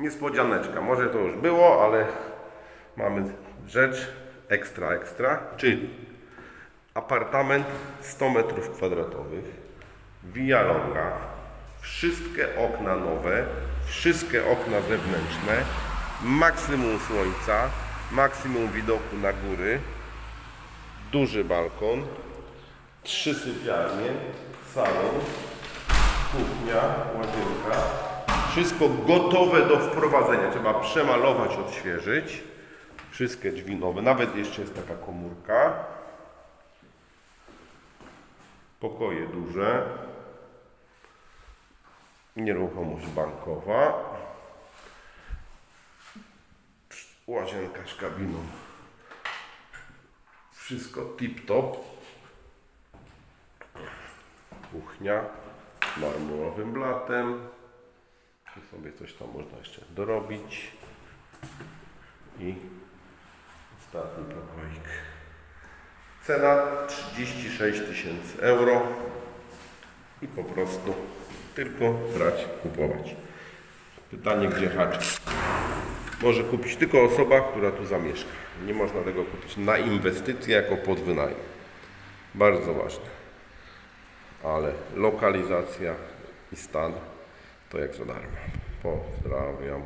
Niespodzianeczka. Może to już było, ale mamy rzecz ekstra, ekstra, czyli apartament 100 metrów kwadratowych, via longa, wszystkie okna nowe, wszystkie okna zewnętrzne, maksimum słońca, maksimum widoku na góry, duży balkon, trzy sypialnie, salon, kuchnia, łazienka. Wszystko gotowe do wprowadzenia. Trzeba przemalować, odświeżyć. Wszystkie drzwi nowe. Nawet jeszcze jest taka komórka. Pokoje duże. Nieruchomość bankowa. Łazienka z kabiną. Wszystko tip-top. Kuchnia marmurowym blatem. Tu sobie coś tam można jeszcze dorobić. I ostatni pokoik. Cena 36 tysięcy euro. I po prostu tylko brać, kupować. Pytanie, gdzie haczyk? Może kupić tylko osoba, która tu zamieszka. Nie można tego kupić na inwestycje jako podwynajem. Bardzo ważne ale lokalizacja i stan to jak za darmo. Pozdrawiam.